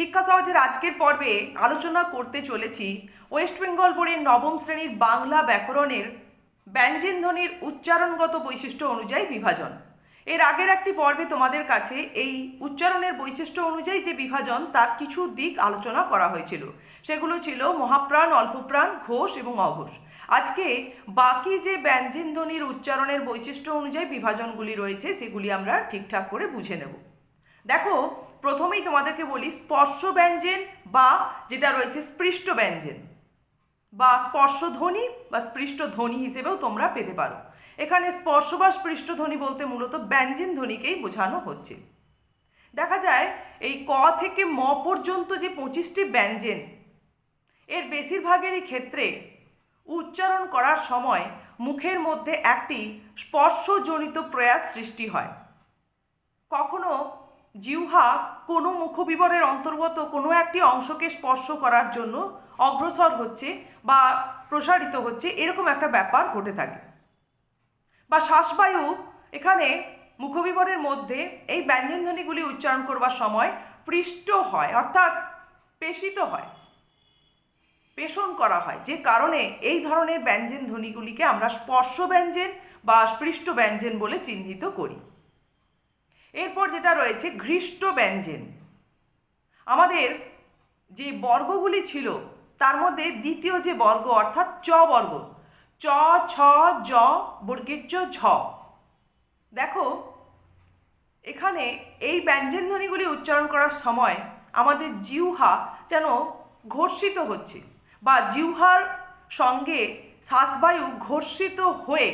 শিক্ষা সহজের আজকের পর্বে আলোচনা করতে চলেছি। ওয়েস্ট বেঙ্গল বোর্ডের নবম শ্রেণির বাংলা ব্যাকরণের ব্যঞ্জন ধ্বনির উচ্চারণগত বৈশিষ্ট্য অনুযায়ী বিভাজন। এর আগের একটি পর্বে তোমাদের কাছে এই উচ্চারণের বৈশিষ্ট্য অনুযায়ী যে বিভাজন, তার কিছু দিক আলোচনা করা হয়েছিল। সেগুলো ছিল মহাপ্রাণ, অল্পপ্রাণ, ঘোষ এবং অঘোষ। আজকে বাকি যে ব্যঞ্জন ধ্বনির উচ্চারণের বৈশিষ্ট্য অনুযায়ী বিভাজনগুলি রয়েছে, সেগুলি আমরা ঠিকঠাক করে বুঝে নেব। দেখো প্রথমেই তোমাদেরকে বলি স্পর্শ ব্যঞ্জন বা যেটা রয়েছে স্পৃষ্ট ব্যঞ্জন বা স্পর্শ ধ্বনি বা স্পৃষ্ট ধ্বনি হিসেবেও তোমরা পেতে পারো। এখানে স্পর্শ বা স্পৃষ্ট ধ্বনি বলতে মূলত ব্যঞ্জন ধ্বনিকেই বোঝানো হচ্ছে। দেখা যায় এই ক থেকে ম পর্যন্ত যে পঁচিশটি ব্যঞ্জন, এর বেশিরভাগেরই ক্ষেত্রে উচ্চারণ করার সময় মুখের মধ্যে একটি স্পর্শজনিত প্রয়াস সৃষ্টি হয়। কখনো জিহ্বা কোনো মুখবিবরের অন্তর্গত কোনো একটি অংশকে স্পর্শ করার জন্য অগ্রসর হচ্ছে বা প্রসারিত হচ্ছে এরকম একটা ব্যাপার ঘটে থাকে। বা শ্বাসবায়ু এখানে মুখবিবরের মধ্যে এই ব্যঞ্জনধ্বনিগুলি উচ্চারণ করবার সময় পৃষ্ঠ হয়, অর্থাৎ পেশিত হয় পেষণ করা হয়। যে কারণে এই ধরনের ব্যঞ্জন ধ্বনিগুলিকে আমরা স্পর্শ ব্যঞ্জন বা স্পৃষ্ট ব্যঞ্জন বলে চিহ্নিত করি। এরপর যেটা রয়েছে ঘৃষ্ট ব্যঞ্জন। আমাদের যে বর্গগুলি ছিল, তার মধ্যে দ্বিতীয় যে বর্গ, অর্থাৎ চ বর্গ, চ, ছ, জ, বর্গের চ ঝ। দেখো, এখানে এই ব্যঞ্জন ধ্বনিগুলি উচ্চারণ করার সময় আমাদের জিহ্বা যেন ঘর্ষিত হচ্ছে বা জিহ্বার সঙ্গে শ্বাসবায়ু ঘর্ষিত হয়ে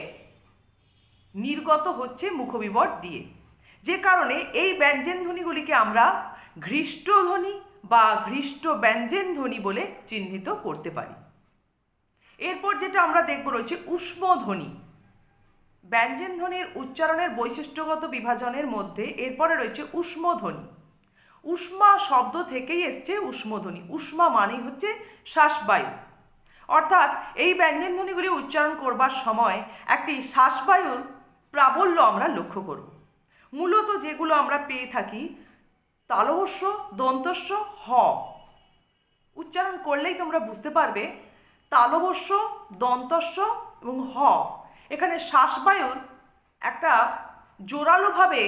নির্গত হচ্ছে মুখবিবর দিয়ে। যে কারণে এই ব্যঞ্জন ধ্বনিগুলিকে আমরা ঘৃষ্ট ধ্বনি বা ঘৃষ্ট ব্যঞ্জন ধ্বনি বলে চিহ্নিত করতে পারি। এরপর যেটা আমরা দেখব রয়েছে উষ্ম ধ্বনি ব্যঞ্জন ধ্বনির উচ্চারণের বৈশিষ্ট্যগত বিভাজনের মধ্যে এরপরে রয়েছে উষ্ম ধ্বনি উষ্মা শব্দ থেকেই এসছে উষ্মধ্বনি। উষ্মা মানেই হচ্ছে শ্বাসবায়ু। অর্থাৎ এই ব্যঞ্জন ধ্বনিগুলি উচ্চারণ করবার সময় একটি শ্বাসবায়ুর প্রাবল্য আমরা লক্ষ্য করব। মূলত যেগুলো আমরা পেয়ে থাকি তালবস্য দন্তস্য হ। উচ্চারণ করলেই তোমরা বুঝতে পারবে তালবস্য দন্তস্য এবং হ। এখানে শ্বাসবায়ুর একটা জোরালোভাবে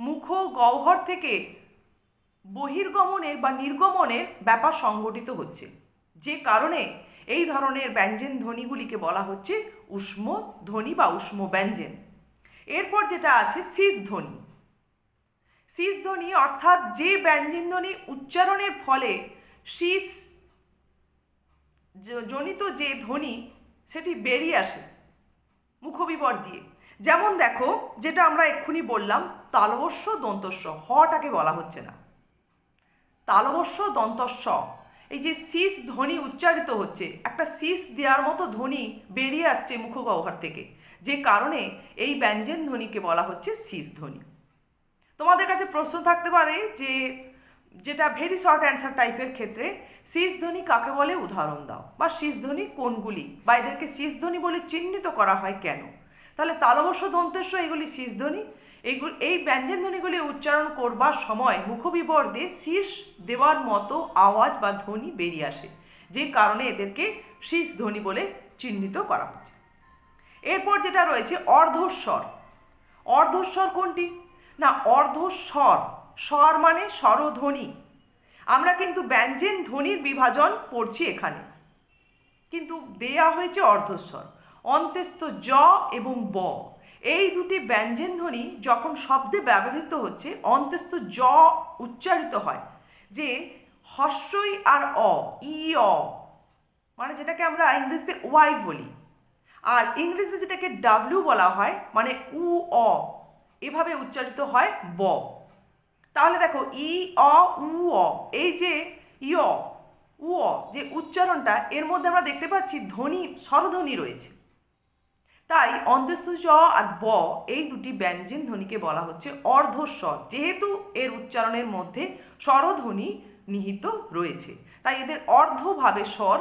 মুখ গহ্বর থেকে বহির্গমনের বা নির্গমনের ব্যাপার সংগঠিত হচ্ছে। যে কারণে এই ধরনের ব্যঞ্জন ধ্বনিগুলিকে বলা হচ্ছে উষ্ম ধ্বনি বা উষ্ম ব্যঞ্জন। এরপর যেটা আছে শীষ ধ্বনি। শীষ ধ্বনি অর্থাৎ যে ব্যঞ্জন ধ্বনি উচ্চারণের ফলে শীষ জনিত যে ধ্বনি সেটি বেরিয়ে আসে মুখবিবর দিয়ে। যেমন দেখো, যেটা আমরা এক্ষুনি বললাম তালবস্য দন্তস্য হটাকে বলা হচ্ছে না। তালবস্য দন্তস্ব এই যে শীষ ধ্বনি উচ্চারিত হচ্ছে, একটা শীষ দেওয়ার মতো ধ্বনি বেরিয়ে আসছে মুখগহ্বর থেকে, যে কারণে এই ব্যঞ্জন ধ্বনিকে বলা হচ্ছে শীষ ধ্বনি তোমাদের কাছে প্রশ্ন থাকতে পারে যে, যেটা ভেরি শর্ট অ্যান্সার টাইপের ক্ষেত্রে, শীষ ধ্বনি কাকে বলে? উদাহরণ দাও। বা শীষ ধ্বনি কোনগুলি? বা এদেরকে শীষ ধ্বনি বলে চিহ্নিত করা হয় কেন? তাহলে তালবস্য দন্তেস্ব এগুলি শীষ ধ্বনি। এইগুলি এই ব্যঞ্জন ধ্বনিগুলি উচ্চারণ করবার সময় মুখবিবর দিয়ে শীষ দেওয়ার মতো আওয়াজ বা ধ্বনি বেরিয়ে আসে, যে কারণে এদেরকে শীষ ধ্বনি বলে চিহ্নিত করা হচ্ছে। এরপর যেটা রয়েছে, অর্ধস্বর। অর্ধস্বর কোনটি? না অর্ধস্বর স্বর। স্বর মানে স্বরধ্বনি। আমরা কিন্তু ব্যঞ্জন ধ্বনির বিভাজন পড়ছি এখানে। কিন্তু দেয়া হয়েছে অর্ধস্বর অন্ত্যস্ত জ এবং ব। এই দুটি ব্যঞ্জন ধ্বনি যখন শব্দে ব্যবহৃত হচ্ছে, অন্ত্যস্ত জ উচ্চারিত হয় যে হস্যই আর অ, ই, অ। মানে যেটাকে আমরা ইংরেজিতে ওয়াই বলি। আর ইংরেজিতে যেটাকে ডাব্লিউ বলা হয় মানে উ, অ। এভাবে উচ্চারিত হয় ব। তাহলে দেখো, ই, অ, উ, অ, এই যে ই, অ, উ, অ, যে উচ্চারণটা, এর মধ্যে আমরা দেখতে পাচ্ছি ধ্বনি, স্বরধ্বনি রয়েছে। তাই অন্তস্থ জ আর ব, এই দুটি ব্যঞ্জন ধ্বনিকে বলা হচ্ছে অর্ধস্বর। যেহেতু এর উচ্চারণের মধ্যে স্বরধ্বনি নিহিত রয়েছে, তাই এদের অর্ধভাবে স্বর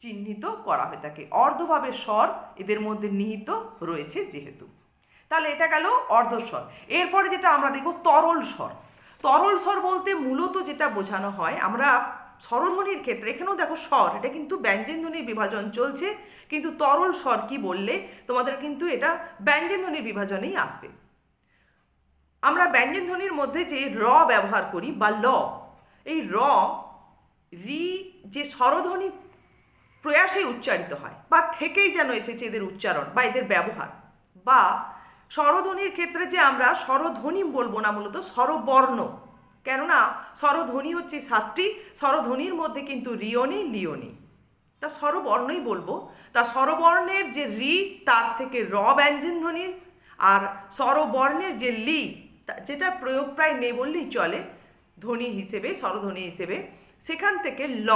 চিহ্নিত করা হয়ে থাকে। অর্ধভাবে স্বর এদের মধ্যে নিহিত রয়েছে যেহেতু। তাহলে এটা গেল অর্ধস্বর। এরপরে যেটা আমরা দেখব তরল স্বর। তরল স্বর বলতে মূলত যেটা বোঝানো হয়, আমরা স্বরধ্বনির ক্ষেত্রে, এখানেও দেখো স্বর, এটা কিন্তু ব্যঞ্জন ধ্বনির বিভাজন চলছে, কিন্তু তরল স্বর কি বললে, তোমাদের কিন্তু এটা ব্যঞ্জন ধ্বনির বিভাজনেই আসবে। আমরা ব্যঞ্জন ধ্বনির মধ্যে যে র ব্যবহার করি, বা ল, এই র, রি যে স্বরধ্বনি প্রয়াসে উচ্চারিত হয়, বা থেকেই যেন এসেছে এদের উচ্চারণ, বা এদের ব্যবহার, বা স্বরধ্বনির ক্ষেত্রে যে আমরা স্বরধ্বনি বলব না মূলত, স্বরবর্ণ। কেননা স্বরধ্বনি হচ্ছে সাতটি, স্বরধ্বনির মধ্যে কিন্তু রিও নেই লিও নেই তা স্বরবর্ণই বলব। তা স্বরবর্ণের যে রি, তার থেকে র ব্যঞ্জন ধ্বনির আর স্বরবর্ণের যে লি যেটা প্রয়োগ প্রায় নেই বললেই চলে, ধ্বনি হিসেবে, স্বরধ্বনি হিসেবে, সেখান থেকে ল।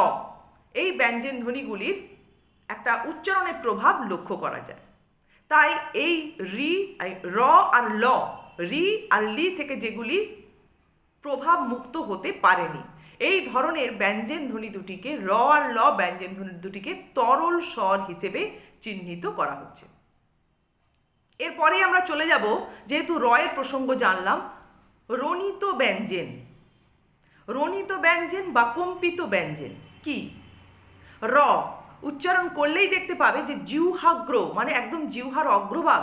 এই ব্যঞ্জন ধ্বনিগুলির একটা উচ্চারণের প্রভাব লক্ষ্য করা যায়। তাই এই রি র আর ল, রি আর লি থেকে যেগুলি প্রভাব মুক্ত হতে পারেনি, এই ধরনের ব্যঞ্জন ধ্বনি দুটিকে র আর ল ব্যঞ্জন ধ্বনি দুটিকে তরল স্বর হিসেবে চিহ্নিত করা হচ্ছে। এরপরে আমরা চলে যাব, যেহেতু রয়ের প্রসঙ্গ জানলাম, রণিত ব্যঞ্জন। রণিত ব্যঞ্জন বা কম্পিত ব্যঞ্জন কি? র উচ্চারণ করলেই দেখতে পাবে যে জিহ্বাগ্র মানে একদম জিহ্বার অগ্রভাগ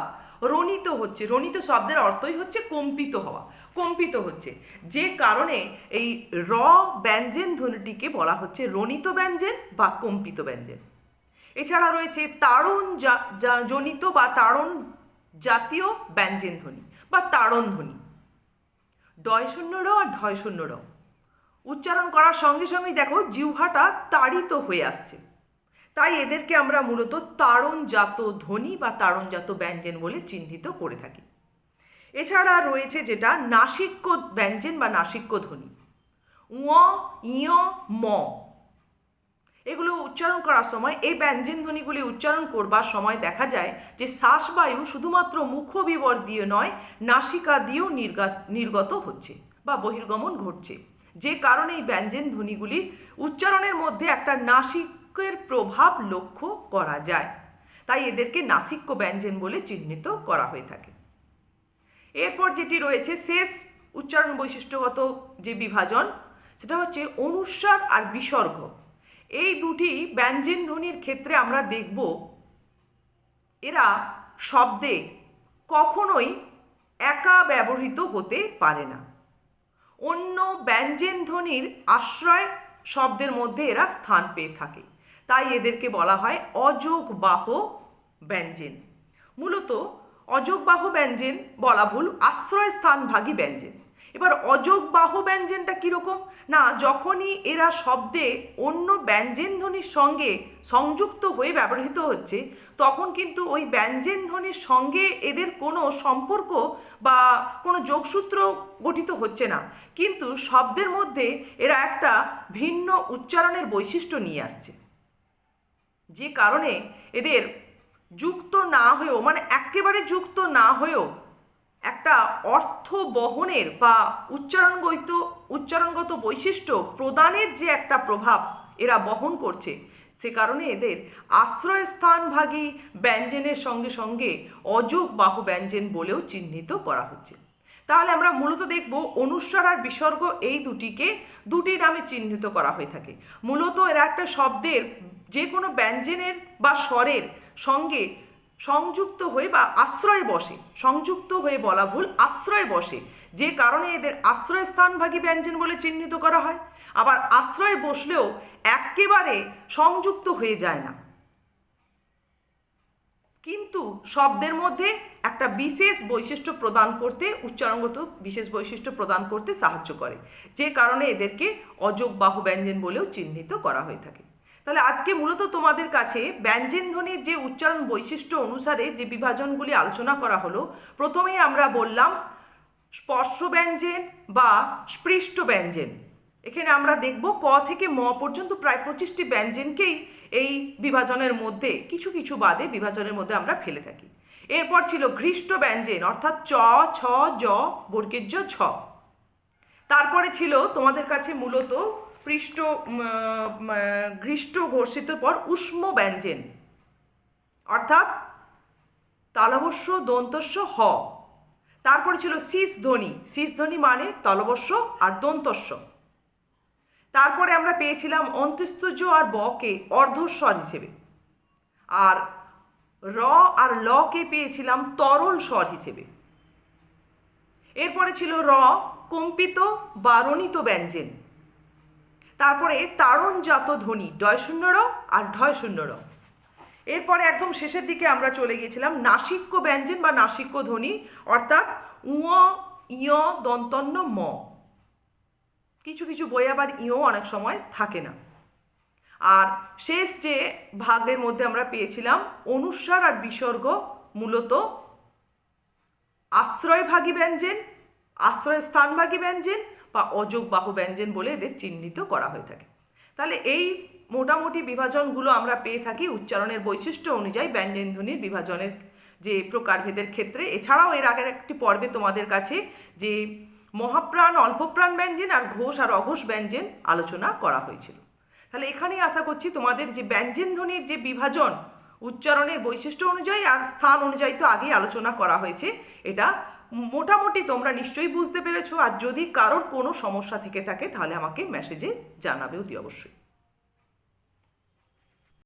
রণিত হচ্ছে। রণিত শব্দের অর্থই হচ্ছে কম্পিত হওয়া, কম্পিত হচ্ছে। যে কারণে এই র ব্যঞ্জন ধ্বনিটিকে বলা হচ্ছে রণিত ব্যঞ্জন বা কম্পিত ব্যঞ্জন। এছাড়া রয়েছে তাড়ন জনিত বা তাড়ন জাতীয় ব্যঞ্জন ধ্বনি বা তাড়ন ধ্বনি। ডয় শূন্য র আর ঢয় শূন্য র। উচ্চারণ করার সঙ্গে সঙ্গেই দেখো জিহ্বাটা তাড়িত হয়ে আসছে। তাই এদেরকে আমরা মূলত তাড়নজাত ধ্বনি বা তাড়নজাত ব্যঞ্জন বলে চিহ্নিত করে থাকি। এছাড়া রয়েছে যেটা নাসিক্য ব্যঞ্জন বা নাসিক্য ধ্বনি। উঁ ইয় ম। এগুলো উচ্চারণ করার সময়, এই ব্যঞ্জন ধ্বনিগুলি উচ্চারণ করবার সময় দেখা যায় যে শ্বাসবায়ু শুধুমাত্র মুখবিবর দিয়ে নয়, নাসিকা দিয়েও নির্গাত নির্গত হচ্ছে বা বহির্গমন ঘটছে। যে কারণে এই ব্যঞ্জন ধ্বনিগুলি উচ্চারণের মধ্যে একটা নাসিকের প্রভাব লক্ষ্য করা যায়। তাই এদেরকে নাসিক্য ব্যঞ্জন বলে চিহ্নিত করা হয়ে থাকে। এরপর যেটি রয়েছে শেষ উচ্চারণ বৈশিষ্ট্যগত যে বিভাজন, সেটা হচ্ছে অনুস্বার আর বিসর্গ। এই দুটি ব্যঞ্জন ধ্বনির ক্ষেত্রে আমরা দেখব এরা শব্দে কখনোই একা ব্যবহৃত হতে পারে না। অন্য ব্যঞ্জন ধ্বনির আশ্রয় শব্দের মধ্যে এরা স্থান পেয়ে থাকে। তাই এদেরকে বলা হয় অযোগবাহ ব্যঞ্জন। মূলত অযোগবাহ ব্যঞ্জন বলা ভুল আশ্রয় স্থানভাগী ব্যঞ্জন। এবার অযোগবাহ ব্যঞ্জনটা কীরকম? না, যখনই এরা শব্দে অন্য ব্যঞ্জন ধ্বনির সঙ্গে সংযুক্ত হয়ে ব্যবহৃত হচ্ছে, তখন কিন্তু ওই ব্যঞ্জন ধ্বনির সঙ্গে এদের কোনো সম্পর্ক বা কোনো যোগসূত্র গঠিত হচ্ছে না। কিন্তু শব্দের মধ্যে এরা একটা ভিন্ন উচ্চারণের বৈশিষ্ট্য নিয়ে আসছে। যে কারণে এদের যুক্ত না হয়েও মানে একেবারে যুক্ত না হয়েও একটা অর্থ বহনের বা উচ্চারণগত উচ্চারণগত বৈশিষ্ট্য প্রদানের যে একটা প্রভাব এরা বহন করছে, সে কারণে এদের আশ্রয়স্থানভাগী ব্যঞ্জনের সঙ্গে সঙ্গে অযোগ বাহু ব্যঞ্জন বলেও চিহ্নিত করা হচ্ছে। তাহলে আমরা মূলত দেখব অনুস্বার আর বিসর্গ এই দুটিকে, দুটি নামে চিহ্নিত করা হয়ে থাকে। মূলত এরা একটা শব্দের যে কোনো ব্যঞ্জনের বা স্বরের সঙ্গে সংযুক্ত হয়ে বা আশ্রয় বসে, সংযুক্ত হয়ে বলা ভুল, আশ্রয় বসে। যে কারণে এদের আশ্রয় স্থানভাগী ব্যঞ্জন বলে চিহ্নিত করা হয়। আবার আশ্রয় বসলেও একেবারে সংযুক্ত হয়ে যায় না। কিন্তু শব্দের মধ্যে একটা বিশেষ বৈশিষ্ট্য প্রদান করতে, উচ্চারণগত বিশেষ বৈশিষ্ট্য প্রদান করতে সাহায্য করে। যে কারণে এদেরকে অযোগ বাহু ব্যঞ্জন বলেও চিহ্নিত করা হয়ে থাকে। তাহলে আজকে মূলত তোমাদের কাছে ব্যঞ্জন ধ্বনির যে উচ্চারণ বৈশিষ্ট্য অনুসারে যে বিভাজনগুলি আলোচনা করা হলো, প্রথমেই আমরা বললাম স্পর্শ ব্যঞ্জন বা স্পৃষ্ট ব্যঞ্জন। এখানে আমরা দেখব ক থেকে ম পর্যন্ত প্রায় পঁচিশটি ব্যঞ্জনকেই এই বিভাজনের মধ্যে, কিছু কিছু বাদে বিভাজনের মধ্যে আমরা ফেলে থাকি। এরপর ছিল ঘৃষ্ট ব্যঞ্জন, অর্থাৎ চ, ছ, জ, বর্গের জ ছ তারপরে ছিল তোমাদের কাছে মূলত পৃষ্ঠ ঘৃষ্ট ঘর্ষিত পর উষ্ম ব্যঞ্জন। অর্থাৎ তালবস্য, দন্তস্য, হ। তারপরে ছিল শীষ ধ্বনি। শীষ ধ্বনি মানে তলবস্য আর দন্তস্ব তারপরে আমরা পেয়েছিলাম অন্ত্যস্তুজ আর বকে অর্ধস্বর হিসেবে। আর র আর লকে পেয়েছিলাম তরল স্বর হিসেবে। এরপরে ছিল র, কম্পিত বা রণিত ব্যঞ্জন। তারপরে তাড়নজাত ধ্বনি ডয় শূন্য র আর ঢয় শূন্য র এরপরে একদম শেষের দিকে আমরা চলে গিয়েছিলাম, নাসিক্য ব্যঞ্জন বা নাসিক্য ধ্বনি, অর্থাৎ উঁ, ইয়, দন্তন্য, ম। কিছু কিছু বই আবার ইও অনেক সময় থাকে না। আর শেষ যে ভাগের মধ্যে আমরা পেয়েছিলাম অনুস্বার আর বিসর্গ মূলত আশ্রয়ভাগী ব্যঞ্জন আশ্রয় স্থানভাগী ব্যঞ্জন বা অযোগবাহু ব্যঞ্জন বলে এদের চিহ্নিত করা হয়ে থাকে। তাহলে এই মোটামুটি বিভাজনগুলো আমরা পেয়ে থাকি উচ্চারণের বৈশিষ্ট্য অনুযায়ী ব্যঞ্জন ধ্বনির বিভাজনের যে প্রকারভেদের ক্ষেত্রে। এছাড়াও এর আগের একটি পর্বে তোমাদের কাছে যে মহাপ্রাণ, অল্পপ্রাণ ব্যঞ্জন আর ঘোষ আর অঘোষ ব্যঞ্জন আলোচনা করা হয়েছিল। তাহলে এখানেই আশা করছি তোমাদের যে ব্যঞ্জন ধ্বনির যে বিভাজন, উচ্চারণের বৈশিষ্ট্য অনুযায়ী আর স্থান অনুযায়ী তো আগেই আলোচনা করা হয়েছে। এটা মোটামুটি তোমরা নিশ্চয়ই বুঝতে পেরেছ, আর যদি কারোর কোনো সমস্যা থেকে থাকে, তাহলে আমাকে মেসেজে জানাবে অতি অবশ্যই।